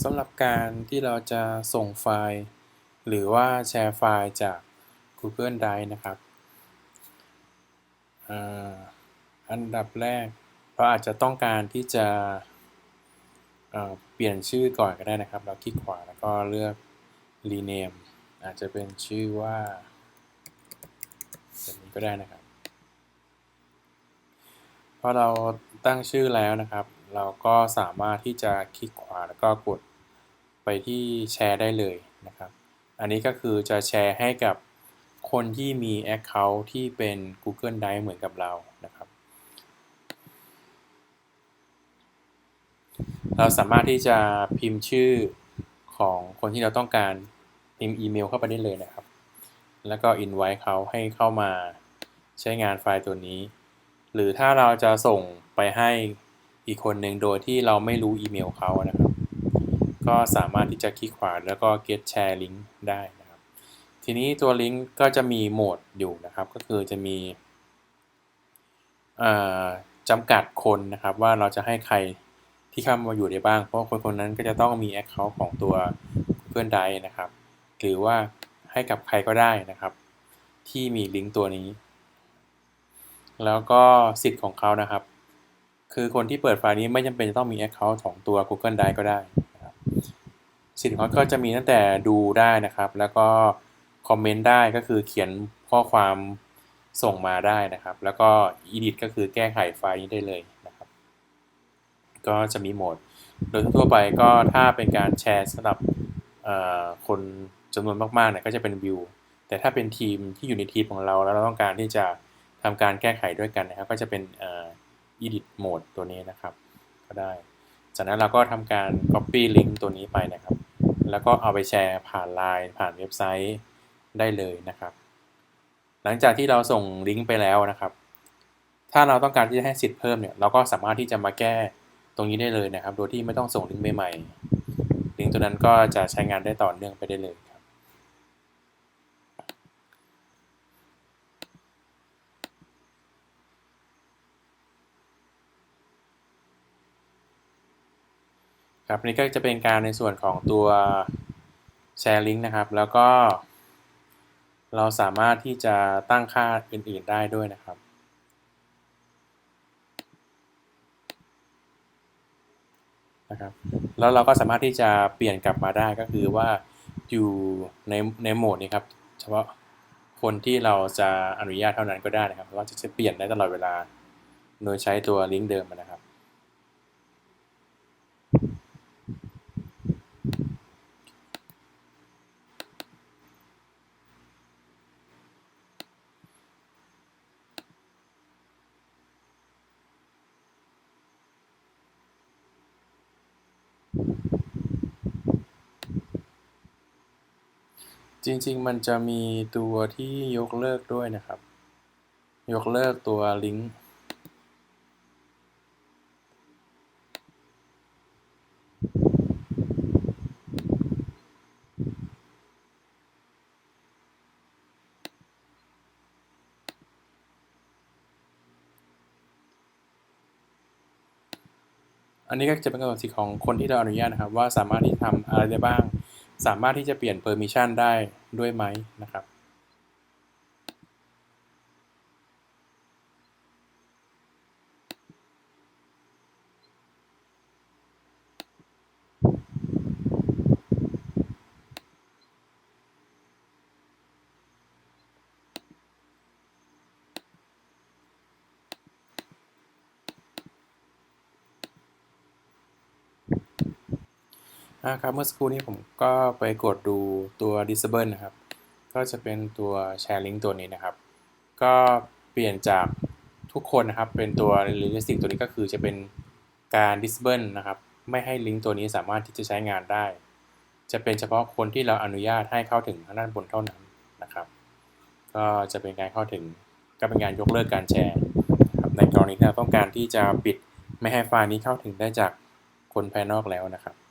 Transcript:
สำหรับการที่เราจะส่งไฟล์ หรือว่าแชร์ไฟล์จาก Google Drive นะครับอันดับแรกเราอาจจะต้องการที่จะเปลี่ยนชื่อก่อนก็ได้นะครับ เราคลิกขวาแล้วก็เลือก rename อาจจะเป็นชื่อว่าแบบนี้ก็ได้นะครับ พอเราตั้งชื่อแล้วนะครับ เราก็สามารถที่จะคลิกขวาแล้วก็กดไปที่แชร์ได้เลยนะครับ อันนี้ก็คือจะแชร์ให้กับคนที่มี Account ที่เป็น Google Drive เหมือนกับเรานะครับ เราสามารถที่จะพิมพ์ชื่อของคนที่เราต้องการพิมพ์อีเมลเข้าไปได้เลยนะครับ แล้วก็ invite เขาให้เข้ามาใช้งานไฟล์ตัวนี้ หรือถ้าเราจะส่งไปให้ อีกคนหนึ่งโดยที่เราไม่รู้อีเมลเขานะครับ ก็สามารถที่จะคลิกขวาแล้วก็ get share link ได้นะครับ ทีนี้ตัวลิงก์ก็จะมีโหมดอยู่นะครับ ก็คือจะมีจำกัดคนนะครับว่าเราจะให้ใครที่เข้ามาอยู่ได้บ้าง เพราะคนคนนั้นก็จะต้องมี Account ของตัว Google Drive นะครับ หรือว่าให้กับใครก็ได้นะครับ ที่มีลิงก์ตัวนี้ แล้วก็สิทธิ์ของเขานะครับ คือคนที่เปิดไฟล์นี้ไม่จำเป็นจะต้องมี Account ของตัว Google Drive ก็ได้สิทธิ์ของเขาก็จะมีตั้งแต่ดูได้นะครับ แล้วก็คอมเมนต์ได้ก็คือเขียนข้อความส่งมาได้นะครับ แล้วก็ edit ก็คือแก้ไขไฟล์นี้ได้เลยนะครับ ก็จะมีโหมด โดยทั่วไปก็ถ้าเป็นการแชร์สำหรับคนจำนวนมากๆเนี่ยก็จะเป็นวิว แต่ถ้าเป็นทีมที่อยู่ในทีมของเราแล้วเราต้องการที่จะทำการแก้ไขด้วยกันนะครับ ก็จะเป็น edit mode ตัวนี้นะครับ ก็ได้ จากนั้นเราก็ทำการ copy link ตัวนี้ไปนะครับ แล้วก็เอาไปแชร์ผ่านไลน์ผ่านเว็บไซต์ได้เลยนะครับ หลังจากที่เราส่งลิงก์ไปแล้วนะครับ ถ้าเราต้องการที่จะให้สิทธิ์เพิ่มเนี่ย เราก็สามารถที่จะมาแก้ตรงนี้ได้เลยนะครับ โดยที่ไม่ต้องส่งลิงก์ใหม่ๆลิงก์ตัวนั้นก็จะใช้งานได้ต่อเนื่องไปได้เลย ครับนี่ก็จะเป็นการในส่วนของตัวแชร์ลิงก์นะครับ แล้วก็ เราสามารถที่จะตั้งค่าอื่น ๆ ได้ด้วยนะครับ นะครับ แล้วเราก็สามารถที่จะเปลี่ยนกลับมาได้ก็คือว่าอยู่ในในโหมดนี้ครับ เฉพาะคนที่เราจะอนุญาตเท่านั้นก็ได้นะครับเราจะเปลี่ยนได้ตลอดเวลา โดยใช้ตัวลิงก์เดิมนะครับ จริง ๆ มันจะมีตัวที่ยกเลิกด้วยนะครับ ยกเลิกตัวลิงก์ อันนี้ก็จะเป็นกำหนดสิทธิ์ของคนที่เราอนุญาตนะครับ ว่าสามารถที่ทำอะไรได้บ้าง สามารถที่จะเปลี่ยน permission ได้ด้วยไหมนะครับ ครับเมื่อสักครู่นี้ผมก็ไปกดดูตัว disable นะครับ ก็จะเป็นตัว share link ตัวนี้นะครับ ก็เปลี่ยนจากทุกคนนะครับ เป็นตัว realistic ตัวนี้ก็คือจะเป็นการ disable นะครับ ไม่ให้ลิงก์ตัวนี้สามารถที่จะใช้งานได้ จะเป็นเฉพาะคนที่เราอนุญาตให้เข้าถึงทางด้านบนเท่านั้นนะครับ ก็จะเป็นการเข้าถึงก็เป็นการยกเลิกการแชร์ในกรณีที่เราต้องการที่จะปิดไม่ให้ไฟล์นี้เข้าถึงได้จากคนภายนอกแล้วนะครับ